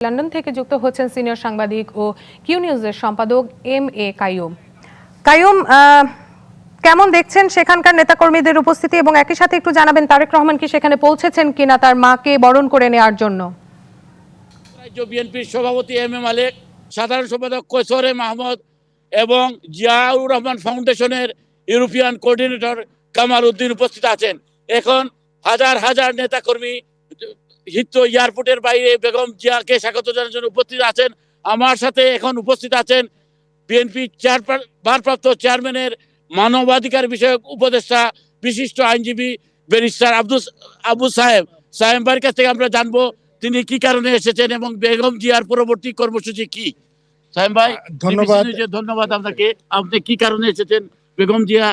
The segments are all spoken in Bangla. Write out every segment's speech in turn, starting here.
লন্ডন থেকে যুক্ত হচ্ছেন সিনিয়র সাংবাদিক ও কিউ নিউজের সম্পাদক এম এ কাইয়ুম। আহ, কেমন দেখছেন সেখানকার নেতাকর্মীদের উপস্থিতি এবং একই সাথে একটু জানাবেন তারেক রহমান কি সেখানে পৌঁছেছেন কিনা তার মাকে বরণ করে নেওয়ার জন্য? রাজ্য বিএনপির সভাপতি এম এ মালিক সাধারণ সম্পাদক কৈশোরে মাহমুদ এবং জিয়াউর রহমান ফাউন্ডেশনের ইউরোপিয়ান কোঅর্ডিনেটর কামাল উদ্দিন উপস্থিত আছেন। এখন হাজার হাজার নেতাকর্মী হিত্র এয়ারপোর্টের বাইরে বেগম জিয়াকে স্বাগত জানানোর জন্য উপস্থিত আছেন। আমার সাথে এখন উপস্থিত আছেন বিএনপি চেয়ার ভারপ্রাপ্ত চেয়ারম্যানের মানবাধিকার বিষয়ক উপদেষ্টা বিশিষ্ট আইনজীবী ব্যারিস্টার আব্দুল আবু সাহেব। সাহেব ভাইয়ের কাছ থেকে আমরা জানব তিনি কি কারণে এসেছেন এবং বেগম জিয়ার পরবর্তী কর্মসূচি কি। সাহেব ভাই ধন্যবাদ। ধন্যবাদ আপনাকে। আপনি কি কারণে এসেছেন? বেগম জিয়া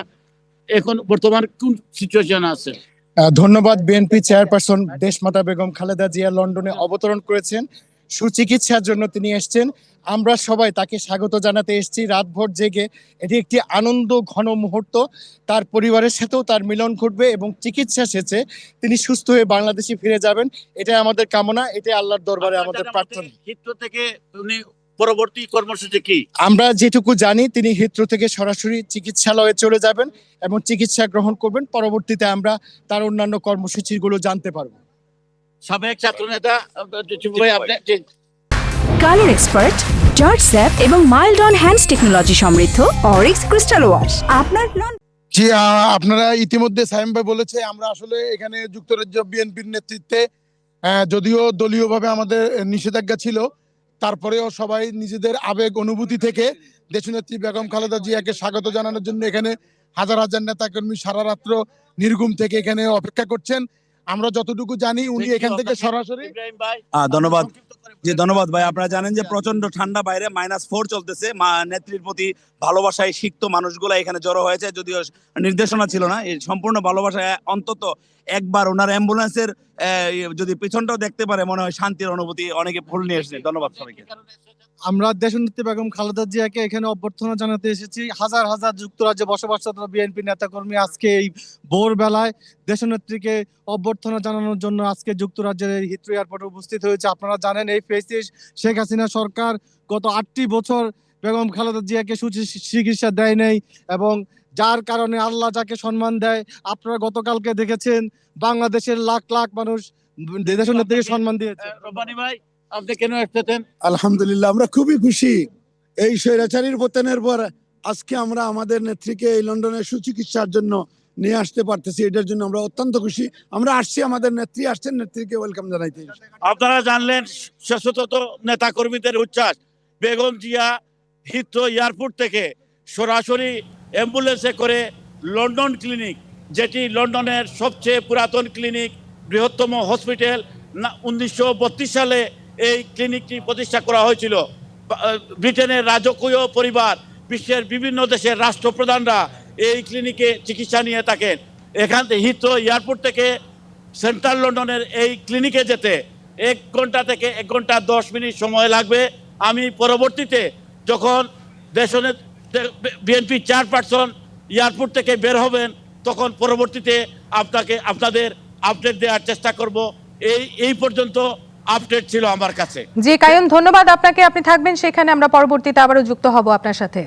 এখন বর্তমান কোন সিচুয়েশন আছে ধন্যবাদ বিএনপি চেয়ারপারসন দেশমাতা বেগম খালেদা জিয়া লন্ডনে অবতরণ করেছেন। সুচিকিৎসার জন্য তিনি এসেছেন। আমরা সবাই তাকে স্বাগত জানাতে এসেছি। রাতভর জেগে এটি একটি আনন্দ ঘন মুহূর্ত। তার পরিবারের সাথেও তার মিলন ঘটবে এবং চিকিৎসা শেষে তিনি সুস্থ হয়ে বাংলাদেশে ফিরে যাবেন। এটাই আমাদের কামনা এটাই আল্লাহর দরবারে আমাদের প্রার্থনা। হিত্র থেকে উনি পরবর্তী কর্মসূচি কি? আমরা যেটুকু জানি তিনি হিত্র থেকে সরাসরি চিকিৎসালয়ে চলে যাবেন এবং চিকিৎসা গ্রহণ করবেন। পরবর্তীতে আমরা তার অন্যান্য কর্মসূচিগুলো জানতে পারব। সাবেক ছাত্র নেতা ভাই আপনি জি। কালার এক্সপার্ট জর্জ স্যাপ এবং মাইল্ড অন হ্যান্ডস টেকনোলজি সমৃদ্ধ অরিক্স ক্রিস্টাল ওয়াশ। আপনার লন জি আপনারা ইতিমধ্যে সাইম ভাই বলেছে আমরা আসলে এখানে যুক্তরাজ্য বিএনপির নেতৃত্বে যদিও দলীয়ভাবে আমাদের নিষেধাজ্ঞা ছিল তারপরেও সবাই নিজেদের আবেগ অনুভূতি থেকে দেশনেত্রী বেগম খালেদা জিয়াকে স্বাগত জানানোর জন্য এখানে হাজার হাজার নেতাকর্মী সারা রাত্র নির্গুম থেকে এখানে অপেক্ষা করছেন। আমরা যতটুকু জানি উনি এখান থেকে সরাসরি ধন্যবাদ। জি ধন্যবাদ ভাই। আপনারা জানেন যে প্রচণ্ড ঠান্ডা বাইরে মাইনাস ফোর চলতেছে। মা নেত্রীর প্রতি ভালোবাসায় সিক্ত মানুষগুলো এখানে জড়ো হয়েছে যদিও নির্দেশনা ছিল না। এই সম্পূর্ণ ভালোবাসায় অন্তত একবার ওনার অ্যাম্বুলেন্সের আহ, যদি পিছনটাও দেখতে পারে মনে হয় শান্তির অনুভূতি অনেকে ফুল নিয়ে এসেছে। ধন্যবাদ সবাইকে। আমরা দেশনেত্রী বেগম খালেদা জিয়াকে এখানে অভ্যর্থনা জানাতে এসেছি। হাজার হাজার যুক্তরাজ্যে বসবাসরত বিএনপি নেতাকর্মী আজকে এই ভোরবেলায় দেশনেত্রীকে অভ্যর্থনা জানানোর জন্য আজকে যুক্তরাজ্যের এই হিথ্রো এয়ারপোর্টে উপস্থিত হয়েছে। আপনারা জানেন, এই ফেসিস শেখ হাসিনা সরকার গত আটটি বছর বেগম খালেদা জিয়াকে চিকিৎসা দেয় নাই এবং যার কারণে আল্লাহ যাকে সম্মান দেয়, আপনারা গতকালকে দেখেছেন, বাংলাদেশের লাখ লাখ মানুষ দেশনেত্রীকে সম্মান দিয়েছে। রব্বানি ভাই আপনি কেন এসেছেন আলহামদুলিল্লাহ আমরা খুবই খুশি। এই স্বৈরাচারীর পতনের পর আজকে আমরা আমাদের নেত্রীকে এই লন্ডনের সুচিকিৎসার জন্য নিয়ে আসতে পারতেছি। এটার জন্য আমরা অত্যন্ত খুশি। আমরা আসছি আমাদের নেত্রী আসছেন নেত্রীকে ওয়েলকাম জানাইতে আপনারা জানলেন শেষত নেতা কর্মীদের উচ্ছ্বাস। বেগম জিয়া হিথ্রো এয়ারপোর্ট থেকে সরাসরি অ্যাম্বুলেন্সে করে লন্ডন ক্লিনিক যেটি লন্ডনের সবচেয়ে পুরাতন ক্লিনিক বৃহত্তম হসপিটাল উনিশশো সালে এই ক্লিনিকটি প্রতিষ্ঠা করা হয়েছিল। ব্রিটেনের রাজকীয় পরিবার, বিশ্বের বিভিন্ন দেশের রাষ্ট্রপ্রধানরা এই ক্লিনিকে চিকিৎসা নিয়ে থাকেন। এখান থেকে হিথ্রো এয়ারপোর্ট থেকে সেন্ট্রাল লন্ডনের এই ক্লিনিকে যেতে এক ঘণ্টা থেকে এক ঘণ্টা দশ মিনিট সময় লাগবে। আমি পরবর্তীতে যখন দেশনের বিএনপি চেয়ারপারসন এয়ারপোর্ট থেকে বের হবেন, তখন পরবর্তীতে আপনাকে, আপনাদের আপডেট দেওয়ার চেষ্টা করব। এই এই পর্যন্ত আপডেট ছিল আমার কাছে। জি কায়ন ধন্যবাদ আপনাকে। আপনি থাকবেন সেখানে, আমরা পরবর্তীতে আবারও যুক্ত হব আপনার সাথে।